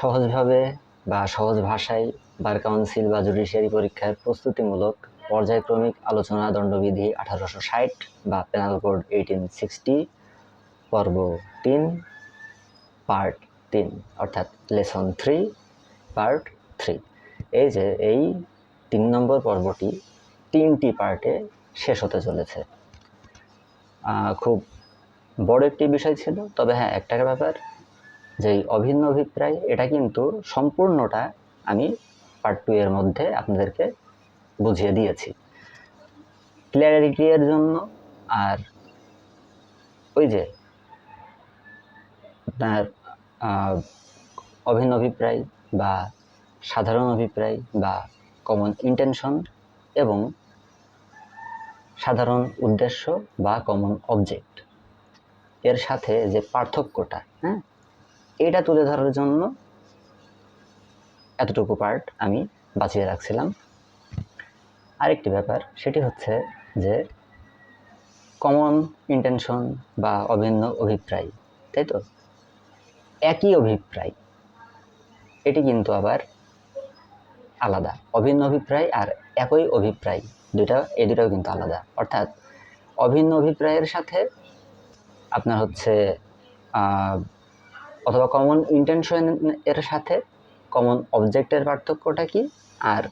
সহজভাবে বা সহজ ভাষায় বার কাউন্সিল বা জুডিশিয়ারি পরীক্ষার প্রস্তুতিমূলক পর্যায়ক্রমিক আলোচনা দণ্ডবিধি আঠারোশো ষাট বা পেনাল কোড এইটিন সিক্সটি পর্ব তিন পার্ট তিন, অর্থাৎ লেসন থ্রি পার্ট থ্রি এই যে এই তিন নম্বর পর্বটি তিনটি পার্টে শেষ হতে চলেছে। খুব বড় একটি বিষয় ছিল, তবে হ্যাঁ একটা ব্যাপার যে অভিন্ন অভিপ্রায়, এটা কিন্তু সম্পূর্ণটা আমি পার্ট টু এর মধ্যে আপনাদেরকে বুঝিয়ে দিয়েছি। ক্লিয়ারিটির জন্য আর ওই যে আপনার অভিন্ন অভিপ্রায় বা সাধারণ অভিপ্রায় বা কমন ইন্টেনশন এবং সাধারণ উদ্দেশ্য বা কমন অবজেক্ট এর সাথে যে পার্থক্যটা হ্যাঁ? এটা তুলে ধরার জন্য এতটুকু পার্ট আমি বাঁচিয়ে রাখছিলাম। আরেকটি ব্যাপার, সেটি হচ্ছে যে কমন ইন্টেনশন বা অভিন্ন অভিপ্রায়, তাই তো? একই অভিপ্রায়, এটি কিন্তু আবার আলাদা। অভিন্ন অভিপ্রায় আর একই অভিপ্রায়, দুইটা এই দুটাও কিন্তু আলাদা। অর্থাৎ অভিন্ন অভিপ্রায়ের সাথে আপনার হচ্ছে অথবা কমন ইন্টেনশন এর সাথে কমন অবজেক্টের পার্থক্যটা কি? আর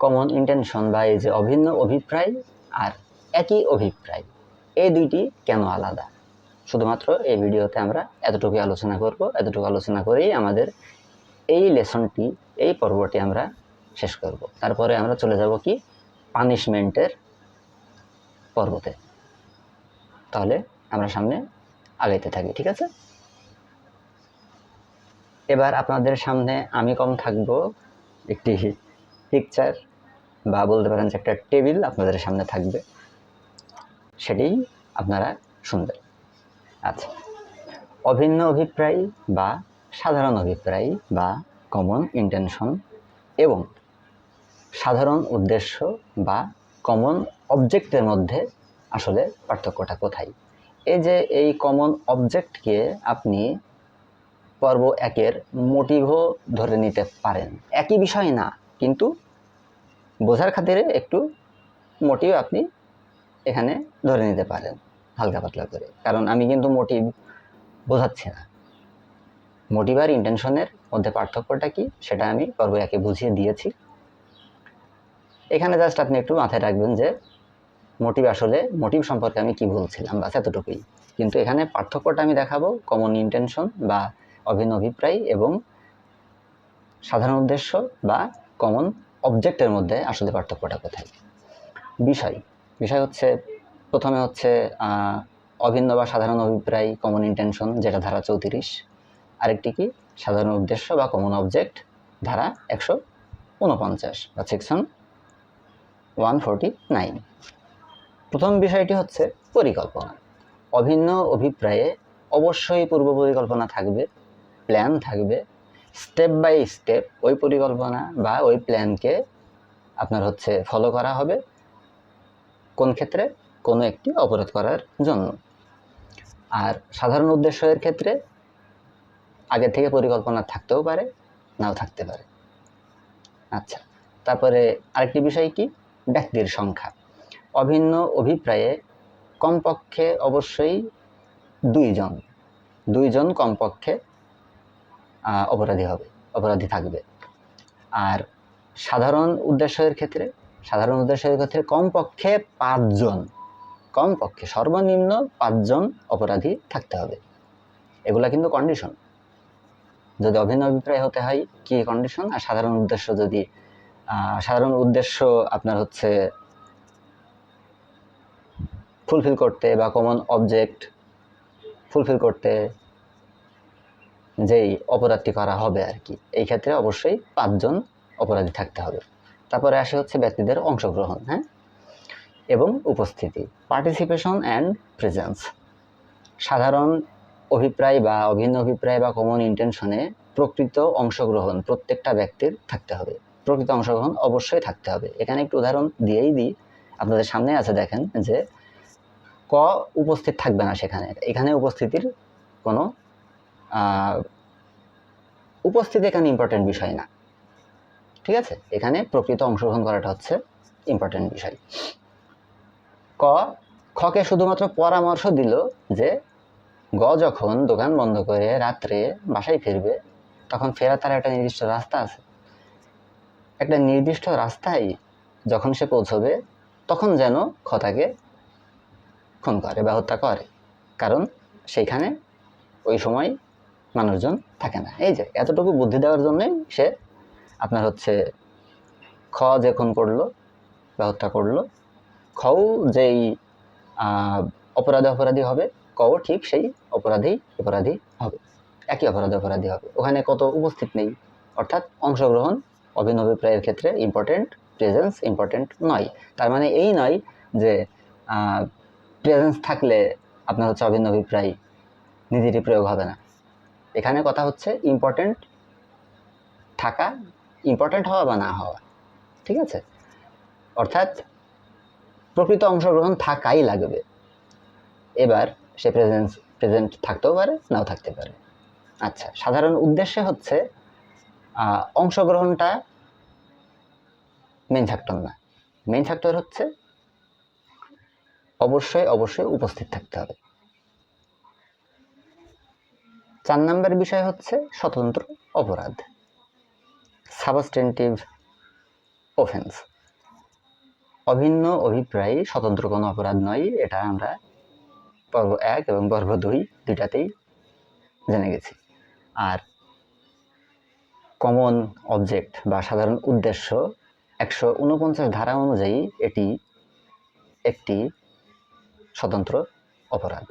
কমন ইন্টেনশন বা এই যে অভিন্ন অভিপ্রায় আর একই অভিপ্রায়, এই দুইটি কেন আলাদা? শুধুমাত্র এই ভিডিওতে আমরা এতটুকু আলোচনা করব, এতটুকু আলোচনা করেই আমাদের এই লেসনটি, এই পর্বটি আমরা শেষ করব। তারপরে আমরা চলে যাব কি? পানিশমেন্টের পর্বতে। তাহলে আমরা সামনে আগাইতে থাকি, ঠিক আছে? এবার আপনাদের সামনে আমি কম থাকব একটি পিকচার বা বলতে পারেন যে একটা টেবিল আপনাদের সামনে থাকবে। সেটি আপনারা শুনবেন। আচ্ছা। অভিন্ন অভিপ্রায় বা সাধারণ অভিপ্রায় বা কমন ইন্টেনশন এবং সাধারণ উদ্দেশ্য বা কমন অবজেক্টের মধ্যে আসলে পার্থক্যটা কোথায়? এই যে এই কমন অবজেক্টকে আপনি পর্ব একের মোটিভও ধরে নিতে পারেন। একই বিষয় না, কিন্তু বোঝার খাতিরে একটু মোটিভ আপনি এখানে ধরে নিতে পারেন, হালকা পাতলা করে। কারণ আমি কিন্তু মোটিভ বোঝাচ্ছি না। মোটিভ আর ইন্টেনশনের মধ্যে পার্থক্যটা কি, সেটা আমি পর্ব একে বুঝিয়ে দিয়েছি। এখানে জাস্ট আপনি একটু মাথায় রাখবেন যে মোটিভ আসলে, মোটিভ সম্পর্কে আমি কি বলছিলাম, বাস এতটুকুই। কিন্তু এখানে পার্থক্যটা আমি দেখাবো কমন ইন্টেনশন বা অভিন্ন অভিপ্রায় এবং সাধারণ উদ্দেশ্য বা কমন অবজেক্টের মধ্যে আসলে পার্থক্যটা কোথায়? বিষয়। বিষয় হচ্ছে, প্রথমে হচ্ছে অভিন্ন বা সাধারণ অভিপ্রায় কমন ইন্টেনশন যেটা ধারা চৌত্রিশ। আরেকটি কি? সাধারণ উদ্দেশ্য বা কমন অবজেক্ট ধারা একশো উনপঞ্চাশ বা সেকশন ওয়ান ফোরটি নাইন প্রথম বিষয়টি হচ্ছে পরিকল্পনা। অভিন্ন অভিপ্রায়ে অবশ্যই পূর্ব পরিকল্পনা থাকবে প্ল্যান থাকবে স্টেপ বাই স্টেপ ওই পরিকল্পনা বা ওই প্ল্যানকে আপনার হচ্ছে ফলো করা হবে কোন ক্ষেত্রে? কোনো একটি অপরাধ করার জন্য। আর সাধারণ উদ্দেশ্যের ক্ষেত্রে আগে থেকে পরিকল্পনা থাকতেও পারে, নাও থাকতে পারে। আচ্ছা তারপরে আরেকটি বিষয় কি? ব্যক্তির সংখ্যা। অভিন্ন অভিপ্রায়ে কমপক্ষে অবশ্যই দুইজন দুইজন কমপক্ষে অপরাধী হবে, অপরাধী থাকবে। আর সাধারণ উদ্দেশ্যের ক্ষেত্রে, সাধারণ উদ্দেশ্যের ক্ষেত্রে কমপক্ষে পাঁচজন, কমপক্ষে সর্বনিম্ন পাঁচজন অপরাধী থাকতে হবে। এগুলা কিন্তু কন্ডিশন যদি অভিন্ন অভিপ্রায় হতে হয়, কি কন্ডিশন আর সাধারণ উদ্দেশ্য যদি সাধারণ উদ্দেশ্য আপনার হচ্ছে ফুলফিল করতে বা কমন অবজেক্ট ফুলফিল করতে যেই অপরাধটি করা হবে আর কি, এই ক্ষেত্রে অবশ্যই পাঁচজন অপরাধী থাকতে হবে। তারপরে আসে হচ্ছে ব্যক্তিদের অংশগ্রহণ হ্যাঁ? এবং উপস্থিতি পার্টিসিপেশন অ্যান্ড প্রেজেন্স সাধারণ অভিপ্রায় বা অভিন্ন অভিপ্রায় বা কমন ইন্টেনশনে প্রকৃত অংশগ্রহণ প্রত্যেকটা ব্যক্তির থাকতে হবে। প্রকৃত অংশগ্রহণ অবশ্যই থাকতে হবে। এখানে একটু উদাহরণ দিয়েই দিই। আপনাদের সামনে আছে দেখেন যে ক উপস্থিত থাকবে না সেখানে। এখানে উপস্থিতির কোনো উপস্থিতি এখানে ইম্পর্টেন্ট বিষয় না। ঠিক আছে? এখানে প্রকৃত অংশগ্রহণ করাটা হচ্ছে ইম্পর্টেন্ট বিষয়। ক, খকে শুধুমাত্র পরামর্শ দিল যে গ যখন দোকান বন্ধ করে রাত্রে বাসায় ফিরবে, তখন ফেরার তার একটা নির্দিষ্ট রাস্তা আছে। একটা নির্দিষ্ট রাস্তায় যখন সে পৌঁছবে, তখন যেন খ তাকে খুন করে বা হত্যা করে। কারণ সেইখানে ওই সময় মানুষজন থাকে না। এই যে, এতটুকু বুদ্ধি দেওয়ার জন্যই সে আপনার হচ্ছে খ যে খুন করল বা হত্যা করল, খও যেই অপরাধী অপরাধী হবে, কও ঠিক সেই অপরাধী অপরাধী হবে। একই অপরাধী অপরাধী হবে। ওখানে কত উপস্থিত নেই। অর্থাৎ অংশগ্রহণ অভিন্ন অভিপ্রায়ের ক্ষেত্রে ইম্পর্টেন্ট প্রেজেন্স ইম্পর্টেন্ট নয়। তার মানে এই নয় যে প্রেজেন্স থাকলে আপনার হচ্ছে অভিন্ন অভিপ্রায় নীতিটি প্রয়োগ হবে না। এখানে কথা হচ্ছে ইম্পর্টেন্ট থাকা ইম্পর্টেন্ট হওয়া বা না হওয়া, ঠিক আছে? অর্থাৎ প্রকৃত অংশগ্রহণ থাকাই লাগবে। এবার সে প্রেজেন্স প্রেজেন্ট থাকতেও পারে, নাও থাকতে পারে। আচ্ছা সাধারণ উদ্দেশ্যে হচ্ছে অংশগ্রহণটা মেন ফ্যাক্টর না। মেন ফ্যাক্টর হচ্ছে অবশ্যই অবশ্যই উপস্থিত থাকতে হবে। চার নম্বর বিষয় হচ্ছে স্বতন্ত্র অপরাধ সাবস্টেন্টিভ অফেন্স অভিন্ন অভিপ্রায় স্বতন্ত্র কোনো অপরাধ নয়, এটা আমরা পর্ব এক এবং পর্ব দুই দুইটাতেই জেনে গেছি। আর কমন অবজেক্ট বা সাধারণ উদ্দেশ্য একশো উনপঞ্চাশ ধারা অনুযায়ী এটি একটি স্বতন্ত্র অপরাধ।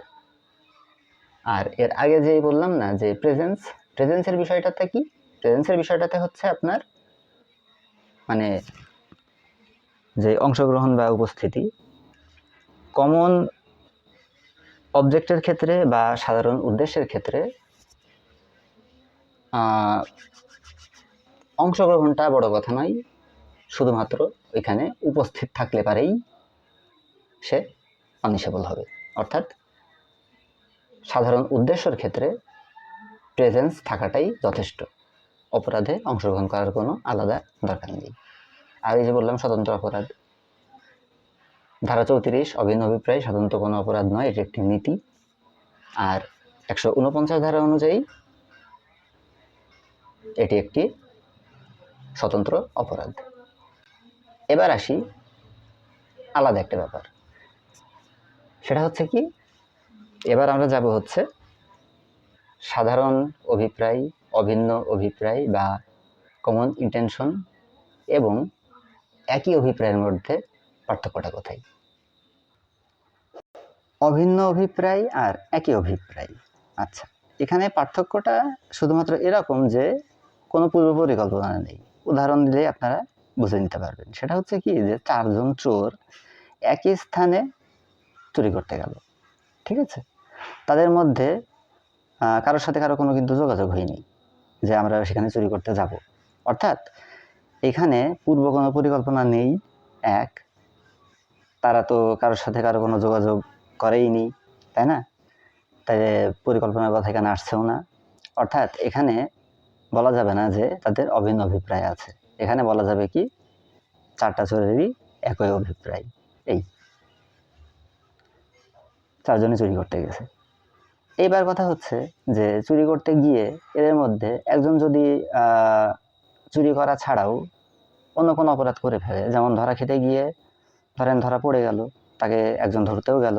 আর এর আগে যে বললাম না, যে প্রেজেন্স প্রেজেন্সের বিষয়টাতে কি? প্রেজেন্সের বিষয়টাতে হচ্ছে আপনার মানে যে অংশগ্রহণ বা উপস্থিতি। কমন অবজেক্টের ক্ষেত্রে বা সাধারণ উদ্দেশ্যের ক্ষেত্রে অংশগ্রহণটা বড় কথা নয়, শুধুমাত্র এখানে উপস্থিত থাকলে পারেই সে অনিসেবল হবে। অর্থাৎ সাধারণ উদ্দেশ্যের ক্ষেত্রে প্রেজেন্স থাকাটাই যথেষ্ট। অপরাধে অংশগ্রহণ করার কোনো আলাদা দরকার নেই। আর এই যে বললাম, স্বতন্ত্র অপরাধ। ধারা চৌত্রিশ, অভিন্ন অভিপ্রায় স্বতন্ত্র কোনো অপরাধ নয়, এটি একটি নীতি। আর একশো উনপঞ্চাশ ধারা অনুযায়ী এটি একটি স্বতন্ত্র অপরাধ। এবার আসি আলাদা একটা ব্যাপার। সেটা হচ্ছে কি এবার আমরা যাব হচ্ছে সাধারণ অভিপ্রায়, অভিন্ন অভিপ্রায় বা কমন ইন্টেনশন এবং একই অভিপ্রায়ের মধ্যে পার্থক্যটা কোথায়? অভিন্ন অভিপ্রায় আর একই অভিপ্রায়। আচ্ছা এখানে পার্থক্যটা শুধুমাত্র এরকম যে কোনো পূর্ব পরিকল্পনা নেই। উদাহরণ দিলে আপনারা বুঝে নিতে পারবেন। সেটা হচ্ছে কি? যে চারজন চোর একই স্থানে চুরি করতে গেল। ঠিক আছে? তাদের মধ্যে কারোর সাথে কারও কোনো কিন্তু যোগাযোগ হয়নি যে আমরা সেখানে চুরি করতে যাব। অর্থাৎ এখানে পূর্ব কোনো পরিকল্পনা নেই, এক। তারা তো কারোর সাথে কারও কোনো যোগাযোগ করেইনি, তাই না? তাই পরিকল্পনার কথা এখানে আসছেও না। অর্থাৎ এখানে বলা যাবে না যে তাদের অভিন্ন অভিপ্রায় আছে। এখানে বলা যাবে কি, চারটা চোরেরই একই অভিপ্রায়। এই। চারজনে চুরি করতে গেছে। এইবার কথা হচ্ছে যে, চুরি করতে গিয়ে এদের মধ্যে একজন যদি চুরি করা ছাড়াও অন্য কোনো অপরাধ করে ফেলে, যেমন ধরা খেতে গিয়ে ধরেন ধরা পড়ে গেল, তাকে একজন ধরতেও গেল,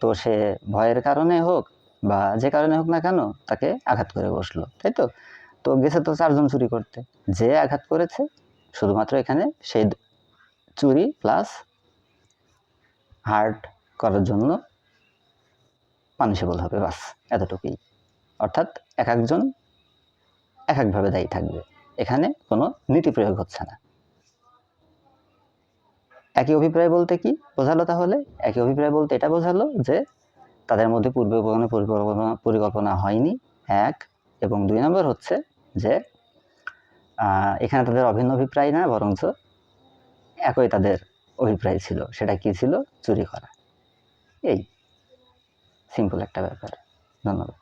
তো সে ভয়ের কারণে হোক বা যে কারণে হোক না কেন তাকে আঘাত করে বসল, তাই তো? তো গেছে তো চারজন চুরি করতে। যে আঘাত করেছে, শুধুমাত্র এখানে সেই চুরি প্লাস হার্ট করার জন্য পানিশেবল হবে, বাস, এতটুকুই। অর্থাৎ এক একজন এক একভাবে দায়ী থাকবে। এখানে কোনো নীতি প্রয়োগ হচ্ছে না। একই অভিপ্রায় বলতে কি বোঝালো তাহলে? একই অভিপ্রায় বলতে এটা বোঝালো যে তাদের মধ্যে পূর্বে কোনো পরিকল্পনা পরিকল্পনা হয়নি। এক এবং দুই নম্বর হচ্ছে যে এখানে তাদের অভিন্ন অভিপ্রায় না, বরঞ্চ একই তাদের অভিপ্রায় ছিল। সেটা কি ছিল? চুরি করা। এই সিম্পল একটা ব্যাপার। ধন্যবাদ।